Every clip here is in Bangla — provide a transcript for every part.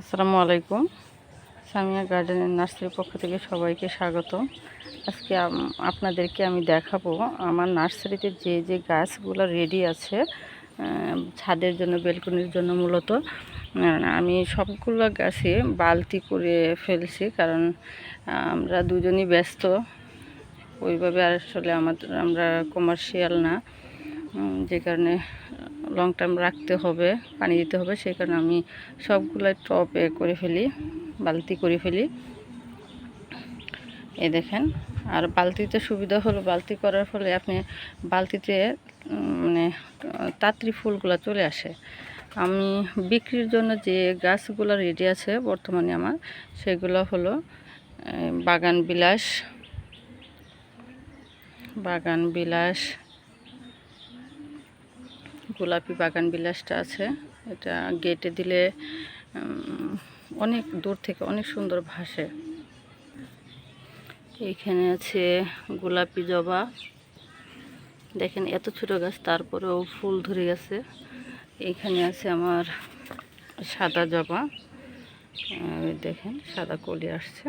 আসসালামু আলাইকুম। সামিয়া গার্ডেনের নার্সারির পক্ষ থেকে সবাইকে স্বাগত। আজকে আপনাদেরকে আমি দেখাবো আমার নার্সারিতে যে যে গাছগুলো রেডি আছে ছাদের জন্য, বেলকনির জন্য মূলত। আমি সবগুলো গাছে বালতি করে ফেলছি কারণ আমরা দুজনই ব্যস্ত। ওইভাবে আসলে আমাদের আমরা কমার্শিয়াল না। যে কারণে লং টার্ম রাখতে হবে, পানি দিতে হবে, সেই কারণে আমি সবগুলাই টপে করে ফেলি, বালতি করে ফেলি। এই দেখেন, আর বালতিতে সুবিধা হলো, বালতি করার ফলে আপনি বালতিতে মানে তাড়াতাড়ি ফুলগুলো চলে আসে। আমি বিক্রির জন্য যে গাছগুলো রেডি আছে বর্তমানে আমার, সেগুলো হলো বাগান বিলাস বাগান বিলাস গোলাপি বাগান বিলাসটা আছে। এটা গেটে দিলে অনেক দূর থেকে অনেক সুন্দর ভাসে। এইখানে আছে গোলাপি জবা। দেখেন এত ছোট গাছ, তারপরেও ফুল ধরে গেছে। এইখানে আছে আমার সাদা জবা। দেখেন, সাদা কলি আসছে।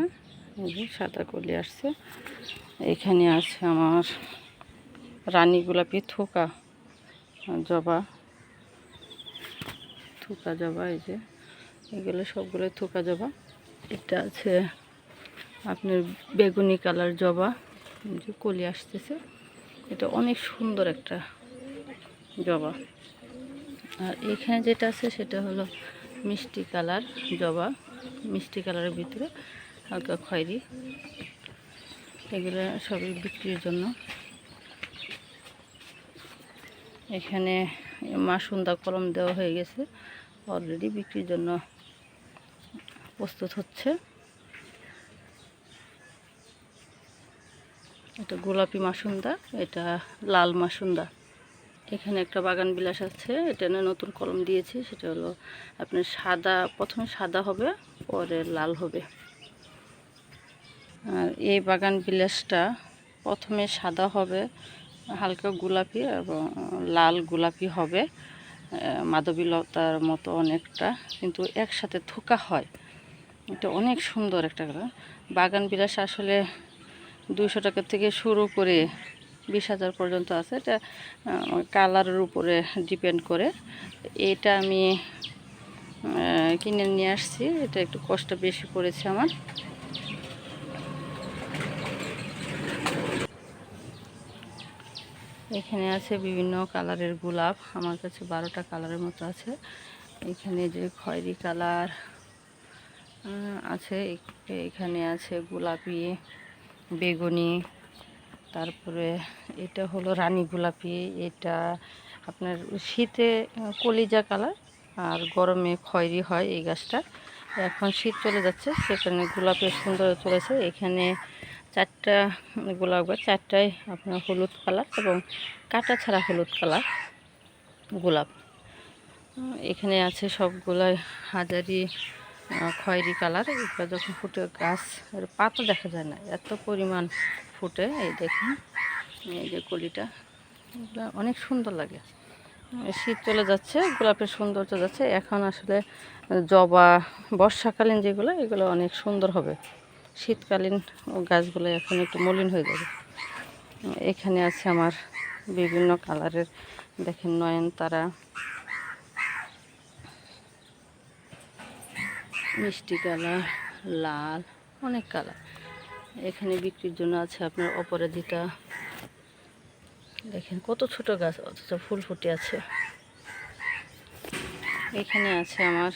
সাদা কলি আসছে। এখানে আছে আমার রানী গোলাপি থোকা। জবা, থুকা জবা এই যে, এগুলো সবগুলো থোকা জবা। এটা আছে আপনার বেগুনি কালার জবা যে কলি আসতেছে। এটা অনেক সুন্দর একটা জবা। আর এখানে যেটা আছে সেটা হলো মিষ্টি কালার জবা, মিষ্টি কালারের ভিতরে হালকা খয়েরি। এগুলো সবই বিক্রির জন্য। এখানে মাসুন্দা কলম দেওয়া হয়ে গেছে। অলরেডি বিক্রির জন্য প্রস্তুত হচ্ছে। এটা গোলাপি মাসুন্দা, এটা লাল মাসুন্দা। এখানে একটা বাগান বিলাস আছে, এটা নিয়ে নতুন কলম দিয়েছি, সেটা হলো আপনার সাদা, প্রথমে সাদা হবে, পরে লাল হবে। আর এই বাগান বিলাসটা প্রথমে সাদা হবে হালকা গোলাপি এবং লাল গোলাপি হবে। মাধবীলতার মতো অনেকটা, কিন্তু একসাথে থোকা হয়। এটা অনেক সুন্দর একটা কালার। বাগান বিলাস আসলে দুশো টাকা থেকে শুরু করে বিশ হাজার পর্যন্ত আছে। এটা কালারের উপরে ডিপেন্ড করে। এটা আমি কিনে নিয়ে আসছি। এটা একটু কষ্ট বেশি পড়েছে আমার। এখানে আছে বিভিন্ন কালারের গোলাপ। আমার কাছে বারোটা কালারের মতো আছে। এখানে যে খয়েরি কালার আছে। এখানে আছে গোলাপি, বেগুনি, তারপরে এটা হলো রানী গোলাপি। এটা আপনার শীতে কলিজা কালার আর গরমে খয়েরি হয় এই গাছটা। এখন শীত চলে যাচ্ছে, সেখানে গোলাপের সুন্দর চলেছে এখানে চারটা গোলাপ গাছ চারটায় আপনার হলুদ কালার এবং কাটা ছাড়া হলুদ কালার গোলাপ। এখানে আছে সবগুলাই হাজারি খয়েরি কালার। এগুলো যখন ফুটে, গাছ পাতা দেখা যায় না, এত পরিমাণ ফুটে, এই দেখুন, এই যে কলিটা, এগুলো অনেক সুন্দর লাগে। শীত চলে যাচ্ছে, গোলাপের সৌন্দর্য যাচ্ছে, এখন আসলে জবা, বর্ষাকালীন যেগুলো, এগুলো অনেক সুন্দর হবে। শীতকালীন গাছগুলো এখন একটু মলিন হয়ে যাবে এখানে আছে আমার বিভিন্ন কালারের, দেখেন নয়নতারা, মিষ্টি কালার, লাল, অনেক কালার। এখানে বিক্রির জন্য আছে আপনার অপরাজিতা। দেখেন কত ছোট গাছ, অথচ ফুল ফুটে আছে। এখানে আছে আমার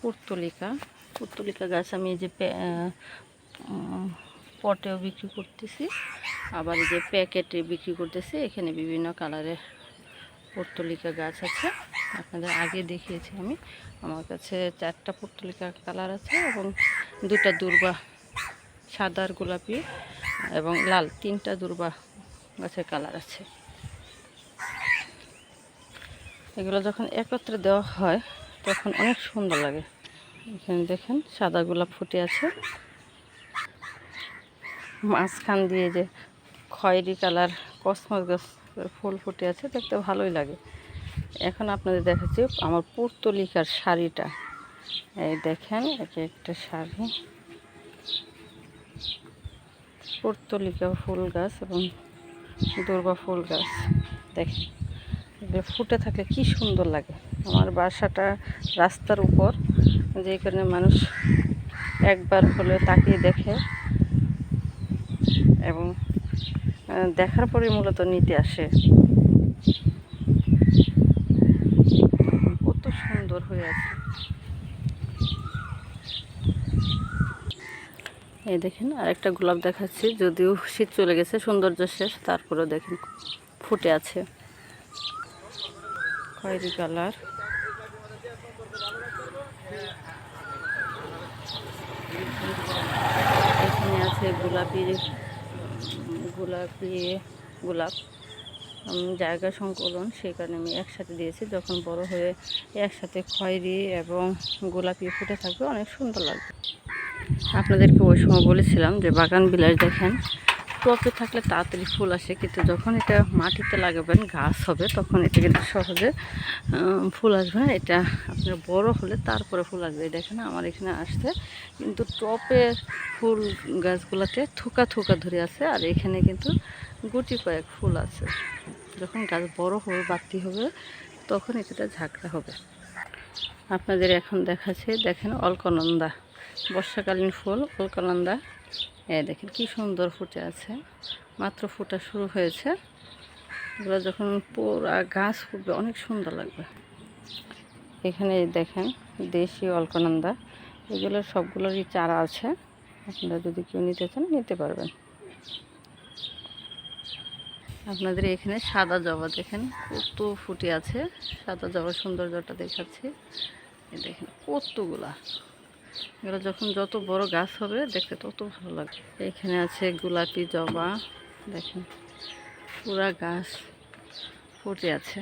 পুর্তলিকা। পুর্তলিকা গাছ আমি এই যে পটেও বিক্রি করতেছি। আবার এই যে প্যাকেটে বিক্রি করতেছি, এখানে বিভিন্ন কালারের পর্তলিকা গাছ আছে। আপনাদের আগে দেখিয়েছি আমি। আমার কাছে চারটা পর্তলিকা কালার আছে এবং দুটা দুর্বা সাদা আর গোলাপি এবং লাল তিনটা দুর্বা গাছের কালার আছে। এগুলো যখন একত্রে দেওয়া হয়, তখন অনেক সুন্দর লাগে। এখানে দেখেন সাদা গোলাপ ফুটে আছে। মাঝখান দিয়ে যে খয়েরি কালার কসমস গাছ ফুল ফুটে আছে, দেখতে ভালোই লাগে। এখন আপনাদের দেখাচ্ছি আমার পুর্তলিকার শাড়িটা। এই দেখেন এটা একটা শাড়ি। পুর্তলিকা ফুল গাছ এবং দুর্বা ফুল গাছ। দেখেন, এগুলো ফুটে থাকলে কি সুন্দর লাগে। আমার বাসাটা রাস্তার উপর। যে কারণে মানুষ একবার হলে তাকিয়ে দেখে এবং দেখার পরে মূলত নিতে আসে। কত সুন্দর হয়ে আছে। এই দেখেন, আরেকটা গোলাপ দেখাচ্ছি, যদিও শীত চলে গেছে, সৌন্দর্য শেষ, তারপরেও দেখেন ফুটে আছে। খয়েরি কালার। এখানে আছে গোলাপি গোলাপি গোলাপ জায়গা সংকলন সেই কারণে আমি একসাথে দিয়েছি। যখন বড় হয়ে একসাথে খয়েরি এবং গোলাপি ফুটে থাকবে, অনেক সুন্দর লাগবে। আপনাদেরকে ওই সময় বলেছিলাম যে বাগান বিলাস দেখেন টপে থাকলে তাড়াতাড়ি ফুল আসে, কিন্তু যখন এটা মাটিতে লাগাবেন, গাছ হবে, তখন এটা কিন্তু সহজে ফুল আসবে এটা আপনার বড় হলে তারপরে ফুল আসবে। দেখেন আমার এখানে আসছে। কিন্তু টপে ফুল গাছগুলোতে থোকা থোকা ধরে আছে, আর এখানে কিন্তু গুটি কয়েক ফুল আছে। যখন গাছ বড় হবে, বাড়তি হবে, তখন এটা ঝাঁকড়া হবে। আপনাদের এখন দেখাচ্ছে, দেখেন অলকানন্দা, বর্ষাকালীন ফুল, অলকানন্দা। এ দেখেন কি সুন্দর ফুটে আছে। মাত্র ফোটা শুরু হয়েছে। এগুলো যখন পুরা গাছ ফুটবে, অনেক সুন্দর লাগবে। এখানে দেখেন দেশি অলকানন্দা এগুলো সবগুলোরই চারা আছে। আপনারা যদি কেউ নিতে চান, নিতে পারবেন। আপনাদের এখানে সাদা জবা দেখেন, কত ফুটে আছে। সাদা জবার সৌন্দর্যটা দেখাচ্ছি। এই দেখেন কতগুলা। এগুলো যখন যত বড় গাছ হবে, দেখতে তত ভালো লাগবে। এখানে আছে গোলাপি জবা, দেখেন, পুরা গাছ ফুটে আছে।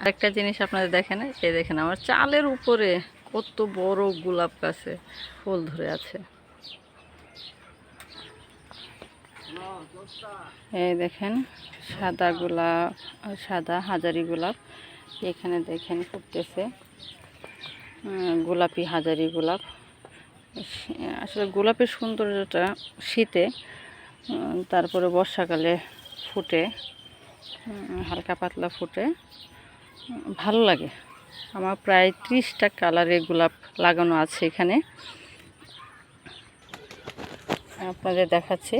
আরেকটা জিনিস আপনাদের দেখেন, এই দেখেন আমার চালের উপরে কত বড় গোলাপ গাছে ফুল ধরে আছে। এই দেখেন, সাদা গোলাপ, সাদা হাজারি গোলাপ, এখানে দেখেন ফুটতেছে। গোলাপি, হাজারি গোলাপ। আসলে গোলাপের সৌন্দর্যটা শীতে তারপরে বর্ষাকালে ফুটে হালকা পাতলা ফুটে ভালো লাগে। আমার প্রায় ত্রিশটা কালারের গোলাপ লাগানো আছে এখানে। আপনাদের দেখাচ্ছি,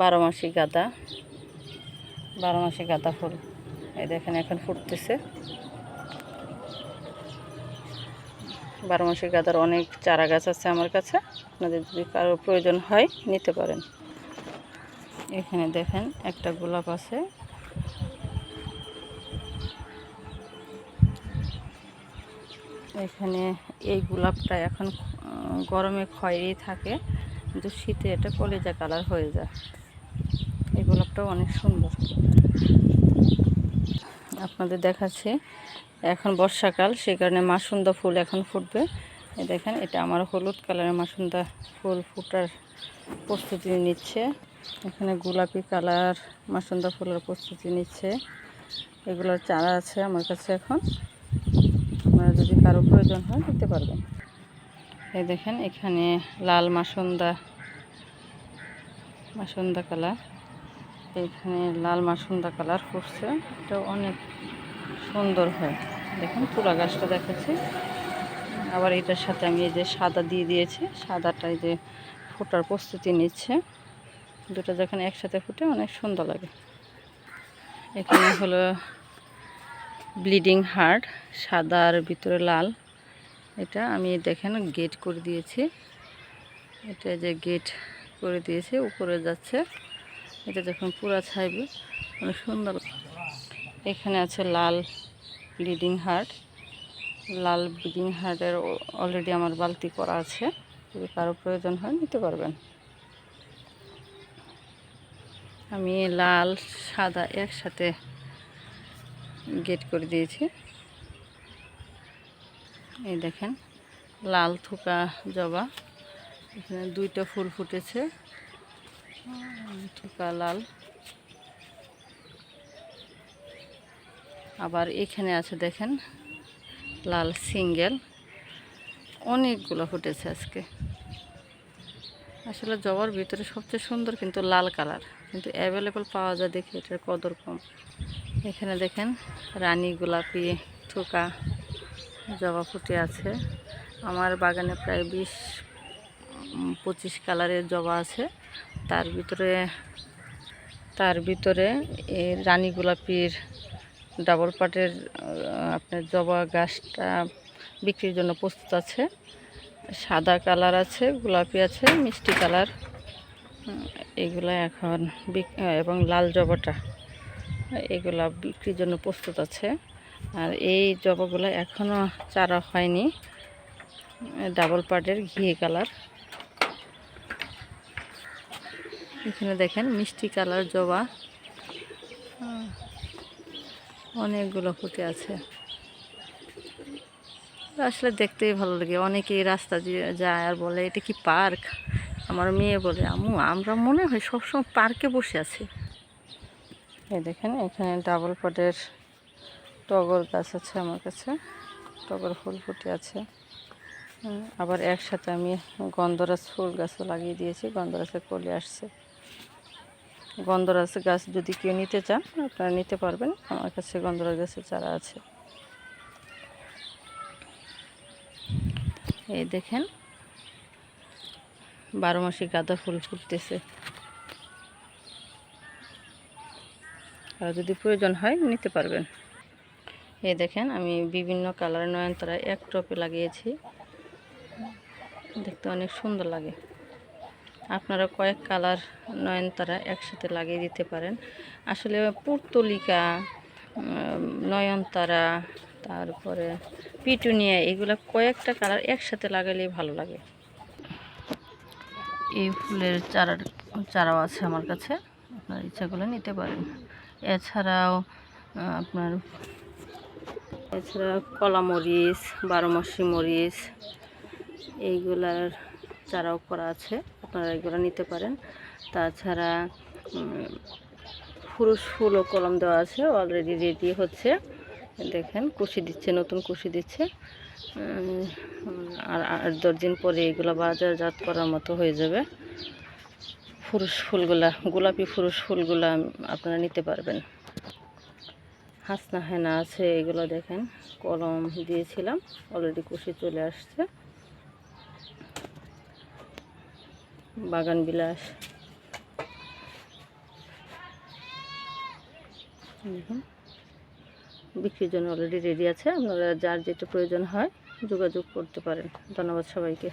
বারো মাসি গাঁদা, বারো মাসি গাঁদা ফুল। এই দেখেন, এখন ফুটতেছে। বারো মাসি গাঁদার অনেক চারা গাছ আছে আমার কাছে। আপনাদের যদি কারোর প্রয়োজন হয়, নিতে পারেন। এখানে দেখেন, একটা গোলাপ আছে। এখানে এই গোলাপটা এখন গরমে খয়েরি থাকে, কিন্তু শীতে এটা কলেজা কালার হয়ে যায়। এই গোলাপটাও অনেক সুন্দর। আপনাদের দেখাচ্ছি এখন বর্ষাকাল, সেই কারণে মাসুন্দা ফুল এখন ফুটবে। এই দেখেন, এটা আমার হলুদ কালারের মাসুন্দা ফুল ফুটার প্রস্তুতি নিচ্ছে। এখানে গোলাপি কালার মাসুন্দা ফুলের প্রস্তুতি নিচ্ছে। এগুলোর চারা আছে আমার কাছে এখন। আপনারা যদি কারও প্রয়োজন হয় নিতে পারবেন। এই দেখেন, এখানে লাল মাসুন্দা মাসুন্দা কালার। এখানে লাল মাসুন্দা কালার ফুটছে। এটা অনেক সুন্দর হয়। দেখুন, পুরা গাছটা দেখাচ্ছি। আবার এটার সাথে আমি এই যে সাদা দিয়ে দিয়েছি। সাদাটাই যে ফোটার প্রস্তুতি নিচ্ছে। দুটো যখন একসাথে ফুটে অনেক সুন্দর লাগে। এখানে হলো ব্লিডিং হার্ট সাদার ভিতরে লাল। এটা আমি দেখেন গেট করে দিয়েছি। এটা যে গেট করে দিয়েছে, উপরে যাচ্ছে। এটা যখন পুরা ছাইবে, অনেক সুন্দর এখানে আছে লাল ব্লিডিং হার্ট। লাল ব্লিডিং হার্টের অলরেডি আমার বালতি করা আছে। যদি কারও প্রয়োজন হয় নিতে পারবেন। আমি লাল, সাদা একসাথে গেট করে দিয়েছি। এই দেখেন, লাল থোকা জবা। এখানে দুইটা ফুল ফুটেছে। থোকা লাল। আবার এখানে আছে দেখেন লাল সিঙ্গেল। অনেকগুলো ফুটেছে আজকে। আসলে জবার ভিতরে সবচেয়ে সুন্দর কিন্তু লাল কালার, কিন্তু অ্যাভেলেবল পাওয়া যায় দেখে এটার কদর কম। এখানে দেখেন রানী গোলাপি থোকা জবা ফুটে আছে। আমার বাগানে প্রায় বিশ পঁচিশ কালারের জবা আছে। তার ভিতরে তার ভিতরে রানী গোলাপির ডাবল পাটের আপনার জবা গাছটা বিক্রির জন্য প্রস্তুত আছে। সাদা কালার আছে, গোলাপি আছে, মিষ্টি কালার। এগুলো এখন এবং লাল জবাটা, এগুলা বিক্রির জন্য প্রস্তুত আছে। আর এই জবাগুলো এখনও চারা হয়নি, ডাবল পাটের ঘি কালার। এখানে দেখেন মিষ্টি কালার জবা। অনেকগুলো ফুটে আছে। আসলে দেখতেই ভালো লাগে। অনেকেই রাস্তা দিয়ে যায় আর বলে, এটা কি পার্ক? আমার মেয়ে বলে, আম্মু, আমরা মনে হয় সবসময় পার্কে বসে আছি। এই দেখেন, এখানে ডাবল পটের টগর গাছ আছে আমার কাছে। টগর ফুল ফুটে আছে। আবার একসাথে আমি গন্ধরাজ ফুল গাছও লাগিয়ে দিয়েছি। গন্ধরাজের কলি আসছে। গন্ধরাজ গাছ যদি কেউ নিতে চান, আপনারা নিতে পারবেন। আমার কাছে গন্ধরাজ গাছের চারা আছে। এই দেখেন, বারো মাসি গাঁদা ফুল ফুটতেছে। আর যদি প্রয়োজন হয়, নিতে পারবেন। এই দেখেন, আমি বিভিন্ন কালার নয়নতারা এক টপে লাগিয়েছি। দেখতে অনেক সুন্দর লাগে। আপনারা কয়েক কালার নয়নতারা একসাথে লাগিয়ে দিতে পারেন। আসলে পুর্তলিকা নয়নতারা, তারপরে পিটুনিয়া, এগুলো কয়েকটা কালার একসাথে লাগালেই ভালো লাগে। এই ফুলের চারা চারাও আছে আমার কাছে, আপনার ইচ্ছাগুলো নিতে পারেন। এছাড়াও আপনার এছাড়া কলা মরিচ, বারো মরিচ, এইগুলার চারাও করা আছে। আপনারা এগুলো নিতে পারেন। তাছাড়া উম, পুরুষ ফুলও কলম দেওয়া আছে অলরেডি রেডি হচ্ছে। দেখেন কুশি দিচ্ছে নতুন কুশি দিচ্ছে। আর আট দশ দিন পরে এগুলো বাজারজাত করার মতো হয়ে যাবে। পুরুষ ফুলগুলা গোলাপি পুরুষ ফুলগুলা আপনারা নিতে পারবেন। হাসনা হেনা আছে এগুলো দেখেন কলম দিয়েছিলাম অলরেডি কুশি চলে আসছে। বাগান বিলাস। বিক্রির জন্য অলরেডি রেডি আছে। আপনারা যার যেটা প্রয়োজন হয় যোগাযোগ করতে পারেন। ধন্যবাদ সবাইকে।